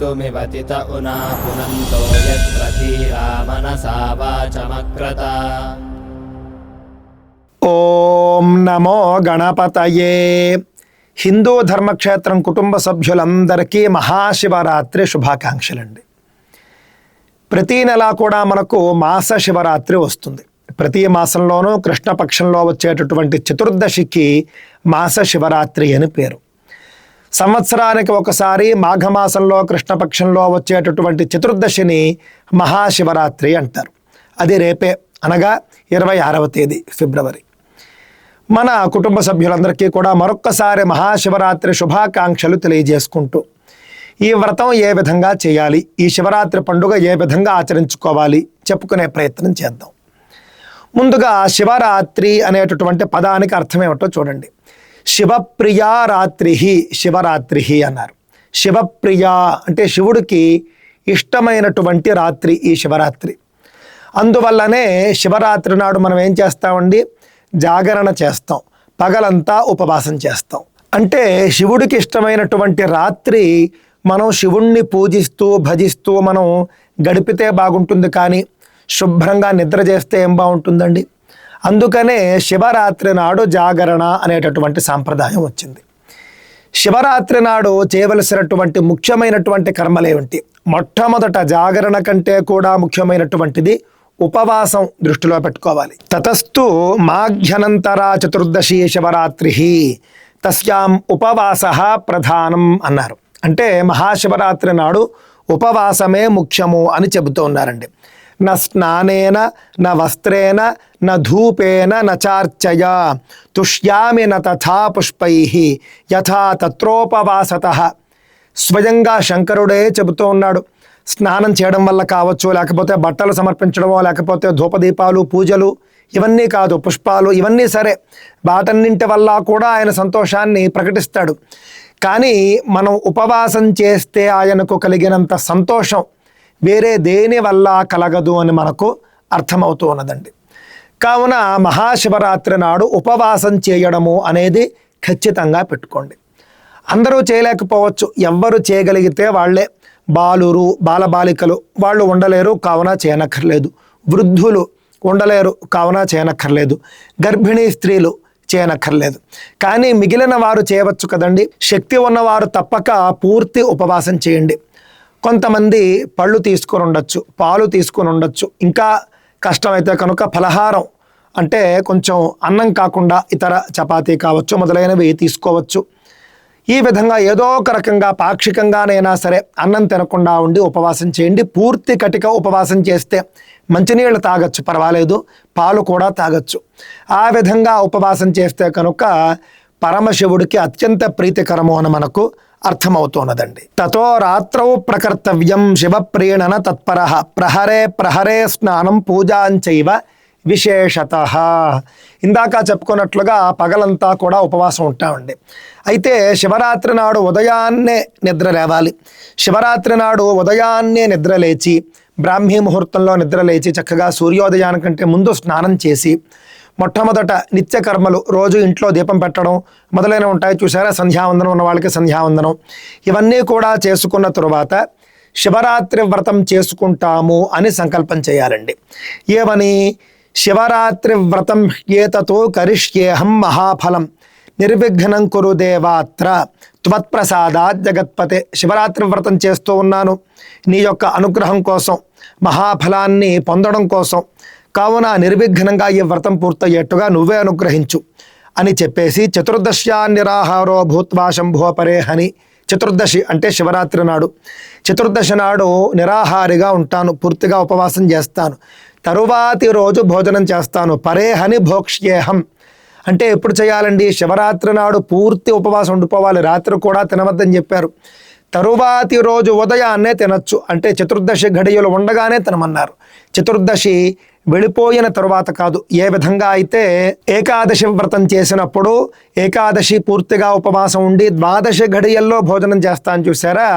कर्तुमिवतित उना पुनन्तो यत्र धीरा मनसा वाचमक्रता ఓం నమో గణపతయే హిందూ ధర్మక్షేత్రం కుటుంబ సభ్యులందరికీ మహాశివరాత్రి శుభాకాంక్షలండి ప్రతీ నెలా కూడా మనకు మాస శివరాత్రి వస్తుంది ప్రతి మాసంలోనూ కృష్ణపక్షంలో వచ్చేటటువంటి చతుర్దశికి మాస శివరాత్రి అని పేరు సంవత్సరానికి ఒకసారి మాఘమాసంలో కృష్ణపక్షంలో వచ్చేటటువంటి చతుర్దశిని మహాశివరాత్రి అంటారు. అది రేపే అనగా ఇరవై ఆరవ తేదీ ఫిబ్రవరి. మన కుటుంబ సభ్యులందరికీ కూడా మరొక్కసారి మహాశివరాత్రి శుభాకాంక్షలు తెలియజేసుకుంటూ ఈ వ్రతం ఏ విధంగా చేయాలి ఈ శివరాత్రి పండుగ ఏ విధంగా ఆచరించుకోవాలి చెప్పుకునే ప్రయత్నం చేద్దాం. ముందుగా శివరాత్రి అనేటటువంటి పదానికి అర్థం ఏమిటో చూడండి. శివప్రియారాత్రి శివరాత్రి అన్నారు. శివప్రియ అంటే శివుడికి ఇష్టమైనటువంటి రాత్రి ఈ శివరాత్రి. అందువల్లనే శివరాత్రి నాడు మనం ఏం చేస్తామండి? జాగరణ చేస్తాం. పగలంతా ఉపవాసం చేస్తాం. అంటే శివుడికి ఇష్టమైనటువంటి రాత్రి మనం శివుణ్ణి పూజిస్తూ భజిస్తూ మనం గడిపితే బాగుంటుంది కానీ శుభ్రంగా నిద్ర చేస్తే ఏం బాగుంటుందండి? అందుకనే శివరాత్రి నాడు జాగరణ అనేటటువంటి సాంప్రదాయం వచ్చింది. శివరాత్రి నాడు చేయవలసినటువంటి ముఖ్యమైనటువంటి కర్మలేమిటి మొట్టమొదట జాగరణ కంటే కూడా ముఖ్యమైనటువంటిది ఉపవాసం దృష్టిలో పెట్టుకోవాలి. తతస్థు మాఘ్యనంతరా చతుర్దశి శివరాత్రి తస్యాం ఉపవాస ప్రధానం అన్నారు. అంటే మహాశివరాత్రి నాడు ఉపవాసమే ముఖ్యము అని చెబుతూ ఉన్నారండి. న స్నానేన న వస్త్రేణ నా ధూపేన న చార్చయ. తుష్యామి న తథా పుష్పై యథా తత్రోపవాసత. స్వయంగా శంకరుడే చెబుతూ ఉన్నాడు. స్నానం చేయడం వల్ల కావచ్చు లేకపోతే బట్టలు సమర్పించడమో లేకపోతే ధూపదీపాలు పూజలు ఇవన్నీ కాదు పుష్పాలు ఇవన్నీ సరే. వాటన్నింటి వల్ల కూడా ఆయన సంతోషాన్ని ప్రకటిస్తాడు. కానీ మనం ఉపవాసం చేస్తే ఆయనకు కలిగినంత సంతోషం వేరే దేని వల్ల కలగదు అని మనకు అర్థమవుతూ ఉన్నదండి. కావున మహాశివరాత్రి నాడు ఉపవాసం చేయడము అనేది ఖచ్చితంగా పెట్టుకోండి. అందరూ చేయలేకపోవచ్చు. ఎవ్వరు చేయగలిగితే వాళ్ళే బాలురు బాలబాలికలు వాళ్ళు ఉండలేరు కావున చేయనక్కర్లేదు. వృద్ధులు ఉండలేరు కావున చేయనక్కర్లేదు. గర్భిణీ స్త్రీలు చేయనక్కర్లేదు. కానీ మిగిలిన వారు చేయవచ్చు కదండి. శక్తి ఉన్నవారు తప్పక పూర్తి ఉపవాసం చేయండి. కొంతమంది పళ్ళు తీసుకొని ఉండొచ్చు పాలు తీసుకొని ఉండొచ్చు. ఇంకా కష్టమైతే కనుక ఫలహారం అంటే కొంచెం అన్నం కాకుండా ఇతర చపాతీ కావచ్చు మొదలైనవి తీసుకోవచ్చు. ఈ విధంగా ఏదో ఒక రకంగా పాక్షికంగానైనా సరే అన్నం తినకుండా ఉండి ఉపవాసం చేయండి. పూర్తి కటిక ఉపవాసం చేస్తే మంచినీళ్ళు తాగొచ్చు పర్వాలేదు పాలు కూడా తాగొచ్చు. ఆ విధంగా ఉపవాసం చేస్తే కనుక పరమశివుడికి అత్యంత ప్రీతికరము అని మనకు అర్థమవుతున్నదండి. తతో రాత్రౌ ప్రకర్తవ్యం శివప్రీణన తత్పర. ప్రహరే ప్రహరే స్నానం పూజాంచైవ విశేషత. ఇందాక చెప్పుకున్నట్లుగా పగలంతా కూడా ఉపవాసం ఉంటామండి. అయితే శివరాత్రి నాడు ఉదయాన్నే నిద్ర లేవాలి. శివరాత్రి నాడు ఉదయాన్నే నిద్ర లేచి బ్రాహ్మీ ముహూర్తంలో నిద్ర లేచి చక్కగా సూర్యోదయానికంటే ముందు స్నానం చేసి మొట్టమొదట నిత్య కర్మలు రోజు ఇంట్లో దీపం పెట్టడం మొదలైన ఉంటాయి. చూసారా సంధ్యావందనం ఉన్న వాళ్ళకి సంధ్యావందనం. ఇవన్నీ కూడా చేసుకున్న తరువాత శివరాత్రి వ్రతం చేసుకుంటాము అని సంకల్పం చేయాలండి. ఏమని? శివరాత్రి వ్రతం ఏతతో కరిష్యేహం మహాఫలం. నిర్విఘ్నం కురు దేవాత్ర. త్వత్ప్రసాదాత్ జగత్పతే. శివరాత్రి వ్రతం చేస్తూ ఉన్నాను. నీ యొక్క అనుగ్రహం కోసం మహాఫలాన్ని పొందడం కోసం కావున నిర్విఘ్నంగా ఈ వ్రతం పూర్తయ్యేట్టుగా నువ్వే అనుగ్రహించు అని చెప్పేసి చతుర్దశ్యా నిరాహారో భూత్వా శంభోపరే అని చతుర్దశి అంటే శివరాత్రి నాడు. చతుర్దశి నాడు నిరాహారిగా ఉంటాను పూర్తిగా ఉపవాసం చేస్తాను. తరువాతి రోజు భోజనం చేస్తాను. పరేహని భోక్ష్యేహం. అంటే ఎప్పుడు చేయాలండి? శివరాత్రి నాడు పూర్తి ఉపవాసం ఉండిపోవాలి. రాత్రి కూడా తినవద్దని చెప్పారు. తరువాతి రోజు ఉదయాన్నే తినచ్చు. అంటే చతుర్దశి ఘడియలు ఉండగానే తినమన్నారు. చతుర్దశి వెళ్ళిపోయిన తరువాత కాదు ఏ విధంగా అయితే ఏకాదశి వ్రతం చేసినప్పుడు ఏకాదశి పూర్తిగా ఉపవాసం ఉండి ద్వాదశి ఘడియల్లో భోజనం చేస్తాను చూసారా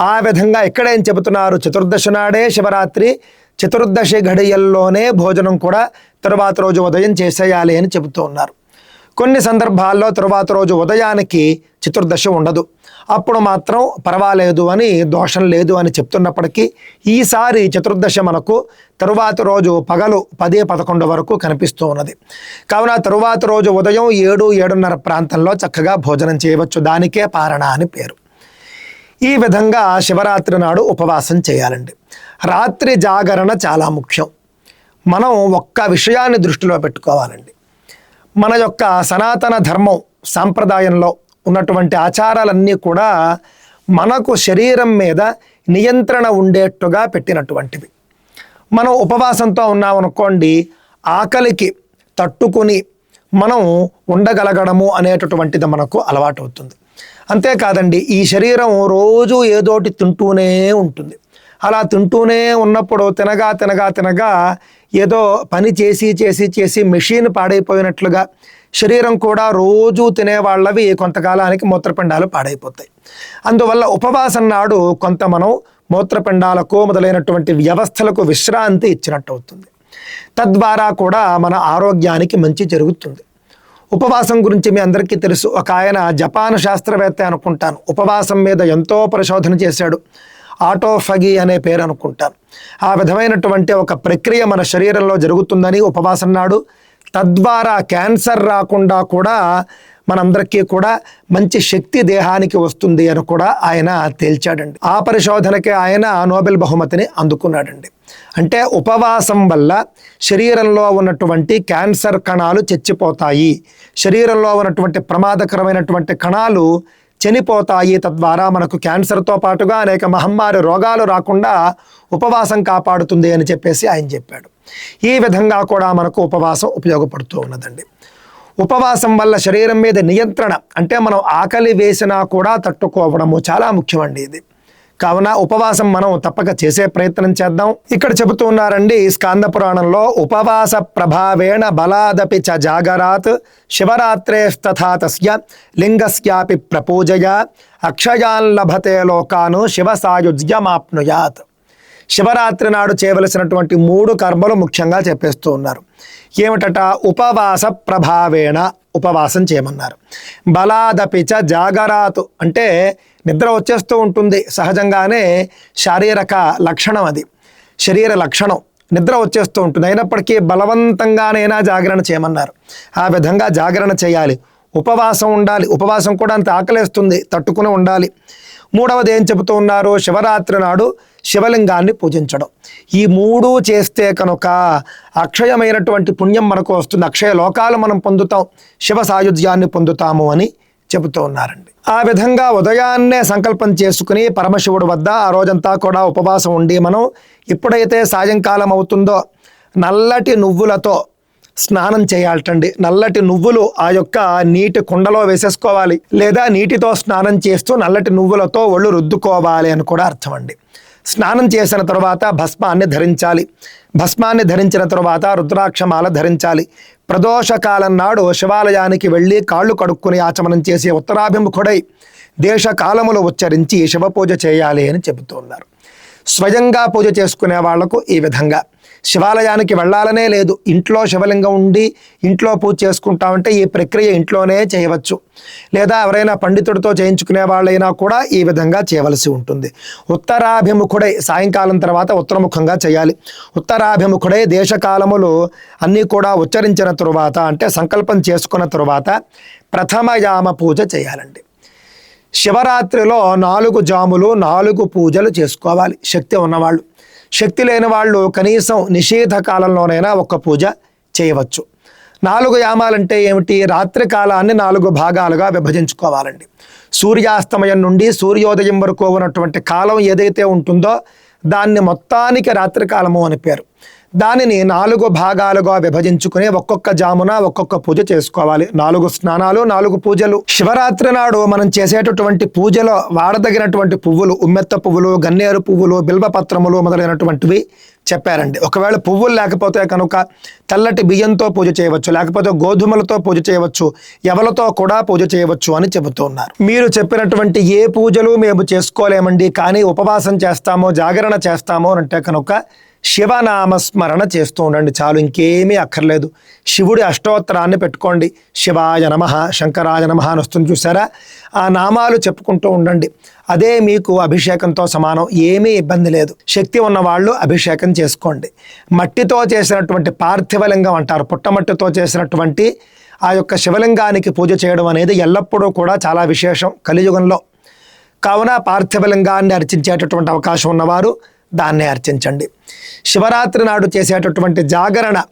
ఆ విధంగా ఇక్కడేం చెబుతున్నారు? చతుర్దశి నాడే శివరాత్రి చతుర్దశి ఘడియల్లోనే భోజనం కూడా తరువాత రోజు ఉదయం చేసేయాలి అని చెబుతూ ఉన్నారు. కొన్ని సందర్భాల్లో తరువాత రోజు ఉదయానికి చతుర్దశి ఉండదు. అప్పుడు మాత్రం పర్వాలేదు అని దోషం లేదు అని చెప్తున్నప్పటికీ ఈసారి చతుర్దశ మనకు తరువాతి రోజు పగలు పది పదకొండు వరకు కనిపిస్తూ ఉన్నది. కావున తరువాతి రోజు ఉదయం ఏడు ఏడున్నర ప్రాంతంలో చక్కగా భోజనం చేయవచ్చు. దానికే పారణ అని పేరు. ఈ విధంగా శివరాత్రి నాడు ఉపవాసం చేయాలండి. రాత్రి జాగరణ చాలా ముఖ్యం. మనం ఒక్క విషయాన్ని దృష్టిలో పెట్టుకోవాలండి. మన యొక్క సనాతన ధర్మం సాంప్రదాయంలో ఉన్నటువంటి ఆచారాలన్నీ కూడా మనకు శరీరం మీద నియంత్రణ ఉండేట్టుగా పెట్టినటువంటివి. మనం ఉపవాసంతో ఉన్నామనుకోండి ఆకలికి తట్టుకుని మనం ఉండగలగడము అనేటటువంటిది మనకు అలవాటు అవుతుంది అంతేకాదండి ఈ శరీరం రోజు ఏదోటి తింటూనే ఉంటుంది. అలా తింటూనే ఉన్నప్పుడు తినగా తినగా తినగా ఏదో పని చేసి చేసి చేసి మెషిన్ పాడైపోయినట్లుగా శరీరం కూడా రోజు తినేవాళ్ళవి కొంతకాలానికి మూత్రపిండాలు పాడైపోతాయి. అందువల్ల ఉపవాసం నాడు కొంత మనం మూత్రపిండాలకు మొదలైనటువంటి వ్యవస్థలకు విశ్రాంతి ఇచ్చినట్టు అవుతుంది తద్వారా కూడా మన ఆరోగ్యానికి మంచి జరుగుతుంది. ఉపవాసం గురించి మీ అందరికీ తెలుసు. ఒక ఆయన జపాన్ శాస్త్రవేత్త అనుకుంటాను. ఉపవాసం మీద ఎంతో పరిశోధన చేశాడు. ఆటోఫగి అనే పేరు అనుకుంటాను ఆ విధమైనటువంటి ఒక ప్రక్రియ మన శరీరంలో జరుగుతుందని ఉపవాసం నాడు తద్వారా క్యాన్సర్ రాకుండా కూడా మనందరికీ కూడా మంచి శక్తి దేహానికి వస్తుంది అని కూడా ఆయన తేల్చాడండి. ఆ పరిశోధనకే ఆయన నోబెల్ బహుమతిని అందుకున్నాడండి. అంటే ఉపవాసం వల్ల శరీరంలో ఉన్నటువంటి క్యాన్సర్ కణాలు చచ్చిపోతాయి. శరీరంలో ఉన్నటువంటి ప్రమాదకరమైనటువంటి కణాలు చనిపోతాయి తద్వారా మనకు క్యాన్సర్తో పాటుగా అనేక మహమ్మారి రోగాలు రాకుండా ఉపవాసం కాపాడుతుంది అని చెప్పేసి ఆయన చెప్పాడు. ఈ విధంగా కూడా మనకు ఉపవాసం ఉపయోగపడుతూ ఉన్నదండి. ఉపవాసం వల్ల శరీరం మీద నియంత్రణ అంటే మనం ఆకలి వేసినా కూడా తట్టుకోవడము చాలా ముఖ్యమండి ఇది. కావున ఉపవాసం మనం తప్పక చేసే ప్రయత్నం చేద్దాం. ఇక్కడ చెబుతూ ఉన్నారండి స్కాంద పురాణంలో ఉపవాస ప్రభావేణ బలాదపి చ జాగరాత్ శివరాత్రేస్తథా తస్య లింగస్యాపి ప్రపూజయ అక్షయాన్ లభతే లోకాను శివ సాయుజ్యమాప్నుయాత్ శివరాత్రి నాడు చేయవలసినటువంటి మూడు కర్మలు ముఖ్యంగా చెప్పేస్తూ ఉన్నారు. ఏమిటట? ఉపవాస ప్రభావేణ ఉపవాసం చేయమన్నారు. బలాదపిచ జాగరాతు అంటే నిద్ర వచ్చేస్తూ ఉంటుంది. సహజంగానే శారీరక లక్షణం అది. శరీర లక్షణం. నిద్ర వచ్చేస్తూ ఉంటుంది. అయినప్పటికీ బలవంతంగానైనా జాగరణ చేయమన్నారు. ఆ విధంగా జాగరణ చేయాలి. ఉపవాసం ఉండాలి. ఉపవాసం కూడా అంత ఆకలేస్తుంది. తట్టుకుని ఉండాలి. మూడవది ఏం చెబుతూ ఉన్నారు? శివరాత్రి నాడు శివలింగాన్ని పూజించడం. ఈ మూడు చేస్తే కనుక అక్షయమైనటువంటి పుణ్యం మనకు వస్తుంది. అక్షయ లోకాలు మనం పొందుతాం. శివ సాయుధ్యాన్ని పొందుతాము అని చెబుతూ ఉన్నారండి. ఆ విధంగా ఉదయాన్నే సంకల్పం చేసుకుని పరమశివుడు వద్ద ఆ రోజంతా కూడా ఉపవాసం ఉండి మనం ఎప్పుడైతే సాయంకాలం అవుతుందో నల్లటి నువ్వులతో స్నానం చేయాలటండి. నల్లటి నువ్వులు ఆ యొక్క నీటి కుండలో వేసేసుకోవాలి. లేదా నీటితో స్నానం చేస్తూ నల్లటి నువ్వులతో ఒళ్ళు రుద్దుకోవాలి అని కూడా అర్థం అండి స్నానం చేసిన తర్వాత భస్మాన్ని ధరించాలి. భస్మాన్ని ధరించిన తరువాత రుద్రాక్షమాల ధరించాలి. ప్రదోషకాలం నాడు శివాలయానికి వెళ్ళి కాళ్ళు కడుక్కుని ఆచమనం చేసే ఉత్తరాభిముఖుడై దేశకాలములు ఉచ్చరించి శివపూజ చేయాలి అని చెబుతున్నారు స్వయంగా పూజ చేసుకునే వాళ్ళకు ఈ విధంగా. శివాలయానికి వెళ్ళాలనే లేదు. ఇంట్లో శివలింగం ఉండి ఇంట్లో పూజ చేసుకుంటామంటే ఈ ప్రక్రియ ఇంట్లోనే చేయవచ్చు. లేదా ఎవరైనా పండితుడితో చేయించుకునే వాళ్ళైనా కూడా ఈ విధంగా చేయవలసి ఉంటుంది. ఉత్తరాభిముఖుడై సాయంకాలం తర్వాత ఉత్తరముఖంగా చేయాలి. ఉత్తరాభిముఖుడై దేశకాలములు అన్నీ కూడా ఉచ్చరించిన తరువాత అంటే సంకల్పం చేసుకున్న తరువాత ప్రథమ యామ పూజ చేయాలండి. శివరాత్రిలో నాలుగు జాములు నాలుగు పూజలు చేసుకోవాలి. శక్తి ఉన్నవాళ్ళు. శక్తి లేని వాళ్ళు కనీసం నిషేధ కాలంలోనైనా ఒక పూజ చేయవచ్చు. నాలుగు యామాలంటే ఏమిటి? రాత్రి కాలాన్ని నాలుగు భాగాలుగా విభజించుకోవాలండి. సూర్యాస్తమయం నుండి సూర్యోదయం వరకు ఉన్నటువంటి కాలం ఏదైతే ఉంటుందో దాన్ని మొత్తానికి రాత్రికాలము అని పేరు. దానిని నాలుగు భాగాలుగా విభజించుకుని ఒక్కొక్క జామున ఒక్కొక్క పూజ చేసుకోవాలి. నాలుగు స్నానాలు నాలుగు పూజలు. శివరాత్రి నాడు మనం చేసేటటువంటి పూజలో వాడదగినటువంటి పువ్వులు ఉమ్మెత్త పువ్వులు గన్నేరు పువ్వులు బిల్వపత్రములు మొదలైనటువంటివి చెప్పారండి. ఒకవేళ పువ్వులు లేకపోతే కనుక తెల్లటి బియ్యంతో పూజ చేయవచ్చు లేకపోతే గోధుమలతో పూజ చేయవచ్చు ఎవలతో కూడా పూజ చేయవచ్చు అని చెబుతూ ఉన్నారు. మీరు చెప్పినటువంటి ఏ పూజలు మేము చేసుకోలేమండి కానీ ఉపవాసం చేస్తామో జాగరణ చేస్తామో అంటే కనుక శివనామస్మరణ చేస్తూ ఉండండి. చాలు ఇంకేమీ అక్కర్లేదు. శివుడి అష్టోత్తరాన్ని పెట్టుకోండి. శివాయ నమ శంకరాయ నమ అని వస్తుంది చూసారా? ఆ నామాలు చెప్పుకుంటూ ఉండండి. అదే మీకు అభిషేకంతో సమానం. ఏమీ ఇబ్బంది లేదు. శక్తి ఉన్న వాళ్ళు అభిషేకం చేసుకోండి. మట్టితో చేసినటువంటి పార్థివలింగం అంటారు. పుట్టమట్టితో చేసినటువంటి ఆ యొక్క శివలింగానికి పూజ చేయడం అనేది ఎల్లప్పుడూ కూడా చాలా విశేషం కలియుగంలో. కావున పార్థివలింగాన్ని అర్చించేటటువంటి అవకాశం ఉన్నవారు దాన్ని అర్చించండి. శివరాత్రి నాడు చేసేటటువంటి జాగరణ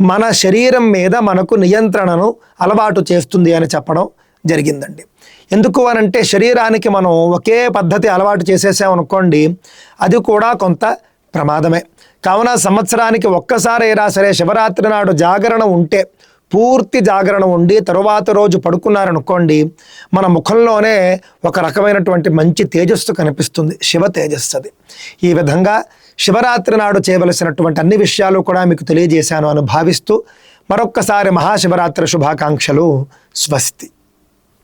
మన శరీరం మీద మనకు నియంత్రణను అలవాటు చేస్తుంది అని చెప్పడం జరిగిందండి. ఎందుకు అనంటే శరీరానికి మనం ఒకే పద్ధతి అలవాటు చేసేసామనుకోండి అది కూడా కొంత ప్రమాదమే. కావున సంవత్సరానికి ఒక్కసారైనా సరే శివరాత్రి నాడు జాగరణ ఉంటే పూర్తి జాగరణ ఉండి తరువాత రోజు పడుకున్నారనుకోండి మన ముఖంలోనే ఒక రకమైనటువంటి మంచి తేజస్సు కనిపిస్తుంది శివ తేజస్సు అది. ఈ విధంగా శివరాత్రి నాడు చేయవలసినటువంటి అన్ని విషయాలు కూడా మీకు తెలియజేశాను అని భావిస్తూ మరొక్కసారి మహాశివరాత్రి శుభాకాంక్షలు స్వస్తి.